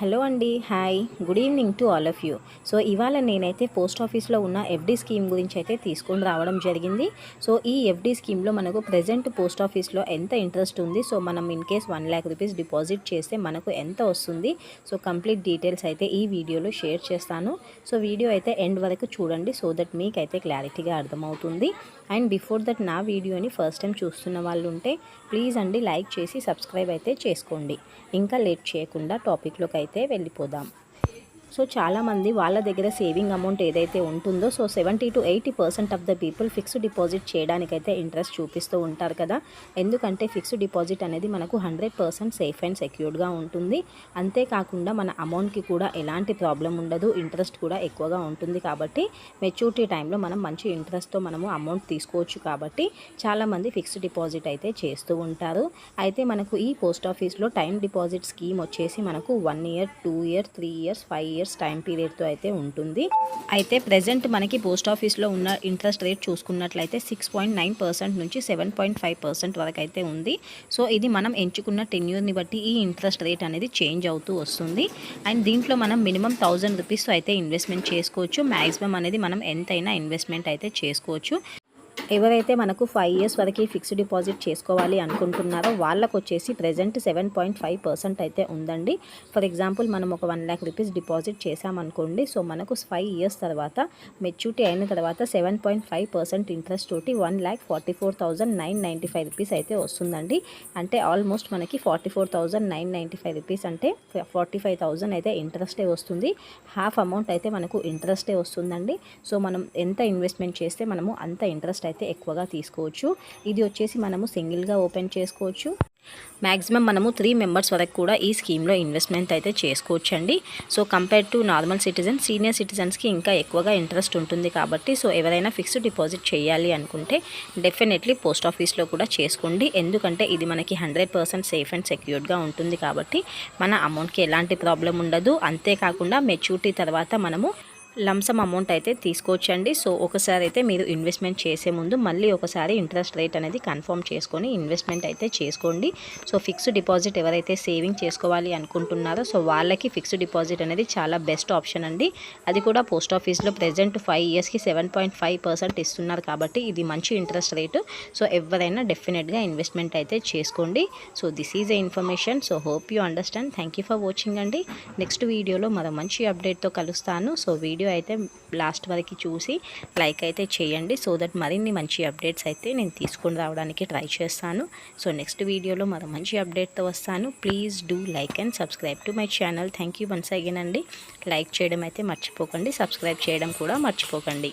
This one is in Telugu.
హలో అండి hi. Good evening to all of you. So ఇవాళ నేనైతే పోస్ట్ ఆఫీస్లో ఉన్న ఎఫ్డి స్కీమ్ గురించి అయితే తీసుకొని రావడం జరిగింది. సో ఈ ఎఫ్డి స్కీమ్లో మనకు ప్రజెంట్ పోస్ట్ ఆఫీస్లో ఎంత ఇంట్రెస్ట్ ఉంది? సో మనం in case one lakh rupees deposit చేస్తే మనకు ఎంత వస్తుంది? సో కంప్లీట్ డీటెయిల్స్ అయితే ఈ వీడియోలో షేర్ చేస్తాను. సో వీడియో అయితే ఎండ్ వరకు చూడండి సో దట్ మీకైతే క్లారిటీగా అర్థమవుతుంది. అండ్ బిఫోర్ దట్ నా వీడియోని ఫస్ట్ టైం చూస్తున్న వాళ్ళు ఉంటే ప్లీజ్ అండి లైక్ చేసి సబ్స్క్రైబ్ అయితే చేసుకోండి. ఇంకా లేట్ చేయకుండా టాపిక్లోకి అయితే వెళ్ళిపోదాం. సో చాలామంది వాళ్ళ దగ్గర సేవింగ్ అమౌంట్ ఏదైతే ఉంటుందో so seventy to eighty percent of the people fixed deposit చేయడానికైతే interest చూపిస్తూ ఉంటారు కదా. ఎందుకంటే ఫిక్స్డ్ డిపాజిట్ అనేది మనకు హండ్రెడ్ పర్సెంట్ సేఫ్ అండ్ సెక్యూర్డ్గా ఉంటుంది. అంతేకాకుండా మన అమౌంట్కి కూడా ఎలాంటి ప్రాబ్లం ఉండదు ఇంట్రెస్ట్ కూడా ఎక్కువగా ఉంటుంది కాబట్టి మెచ్యూరిటీ టైంలో మనం మంచి ఇంట్రెస్ట్తో మనము అమౌంట్ తీసుకోవచ్చు కాబట్టి చాలామంది ఫిక్స్డ్ డిపాజిట్ అయితే చేస్తూ ఉంటారు. అయితే మనకు ఈ పోస్ట్ ఆఫీస్లో టైం డిపాజిట్ స్కీమ్ వచ్చేసి మనకు one year two year three years five years time పీరియడ్తో అయితే ఉంటుంది. అయితే ప్రజెంట్ మనకి పోస్ట్ ఆఫీస్లో ఉన్న ఇంట్రెస్ట్ రేట్ చూసుకున్నట్లయితే సిక్స్ పాయింట్ నైన్ పర్సెంట్ నుంచి సెవెన్ పాయింట్ ఫైవ్ పర్సెంట్ వరకు అయితే ఉంది. సో ఇది మనం ఎంచుకున్న టెన్యూర్ని బట్టి ఈ ఇంట్రెస్ట్ రేట్ అనేది చేంజ్ అవుతూ వస్తుంది. అండ్ దీంట్లో మనం మినిమం థౌజండ్ రూపీస్ అయితే ఇన్వెస్ట్మెంట్ చేసుకోవచ్చు. మ్యాక్సిమం అనేది మనం ఎంతైనా ఇన్వెస్ట్మెంట్ అయితే చేసుకోవచ్చు. ఎవరైతే మనకు ఫైవ్ ఇయర్స్ వరకు ఫిక్స్డ్ డిపాజిట్ చేసుకోవాలి అనుకుంటున్నారో వాళ్ళకు వచ్చేసి present seven point five percent అయితే ఉందండి. ఫర్ ఎగ్జాంపుల్ మనం ఒక వన్ ల్యాక్ రూపీస్ డిపాజిట్ చేసామనుకోండి సో మనకు ఫైవ్ ఇయర్స్ తర్వాత మెచ్యూరిటీ అయిన తర్వాత seven point five percent interest తోటి one lakh forty four thousand nine ninety five rupees అయితే వస్తుందండి. అంటే ఆల్మోస్ట్ మనకి forty four thousand nine ninety five rupees అంటే ఫార్టీ ఫైవ్ థౌజండ్ అయితే ఇంట్రెస్టే వస్తుంది. హాఫ్ అమౌంట్ అయితే మనకు ఇంట్రెస్టే వస్తుందండి. సో మనం ఎంత ఇన్వెస్ట్మెంట్ చేస్తే మనము అంత ఇంట్రెస్ట్ అయితే ఎక్కువగా తీసుకోవచ్చు. ఇది వచ్చేసి మనము సింగిల్గా ఓపెన్ చేసుకోవచ్చు. మ్యాక్సిమం మనము త్రీ మెంబర్స్ వరకు కూడా ఈ స్కీమ్లో ఇన్వెస్ట్మెంట్ అయితే చేసుకోవచ్చండి. So compare to normal citizen senior సిటిజన్స్కి ఇంకా ఎక్కువగా ఇంట్రెస్ట్ ఉంటుంది కాబట్టి సో ఎవరైనా ఫిక్స్డ్ డిపాజిట్ చేయాలి అనుకుంటే డెఫినెట్లీ పోస్ట్ ఆఫీస్లో కూడా చేసుకోండి. ఎందుకంటే ఇది మనకి హండ్రెడ్ పర్సెంట్ సేఫ్ అండ్ సెక్యూర్డ్గా ఉంటుంది కాబట్టి మన అమౌంట్కి ఎలాంటి ప్రాబ్లం ఉండదు. అంతేకాకుండా మెచ్యూరిటీ తర్వాత మనము లంసమ్ అమౌంట్ అయితే తీసుకోవచ్చండి. సో ఒకసారి అయితే మీరు ఇన్వెస్ట్మెంట్ చేసే ముందు మళ్ళీ ఒకసారి ఇంట్రెస్ట్ రేట్ అనేది కన్ఫర్మ్ చేసుకొని ఇన్వెస్ట్మెంట్ అయితే చేసుకోండి. సో ఫిక్స్డ్ డిపాజిట్ ఎవరైతే సేవింగ్ చేసుకోవాలి అనుకుంటున్నారో సో వాళ్ళకి ఫిక్స్డ్ డిపాజిట్ అనేది చాలా బెస్ట్ ఆప్షన్ అండి. అది కూడా పోస్ట్ ఆఫీస్లో ప్రజెంట్ ఫైవ్ ఇయర్స్కి సెవెన్ పాయింట్ ఫైవ్ పర్సెంట్ ఇస్తున్నారు కాబట్టి ఇది మంచి ఇంట్రెస్ట్ రేటు. సో ఎవరైనా డెఫినెట్గా ఇన్వెస్ట్మెంట్ అయితే చేసుకోండి. So this is a information. So hope you understand. Thank you for watching అండి. నెక్స్ట్ వీడియోలో మరో మంచి అప్డేట్తో కలుస్తాను. సో వీడియో వీడియో అయితే లాస్ట్ వరకు చూసి లైక్ అయితే చేయండి సో దట్ మరిన్ని మంచి అప్డేట్స్ అయితే నేను తీసుకొని రావడానికి ట్రై చేస్తాను. సో నెక్స్ట్ వీడియోలో మరో మంచి అప్డేట్తో వస్తాను. Please do like and subscribe to my channel. Thank you once again అండి. లైక్ చేయడం అయితే మర్చిపోకండి సబ్స్క్రైబ్ చేయడం కూడా మర్చిపోకండి.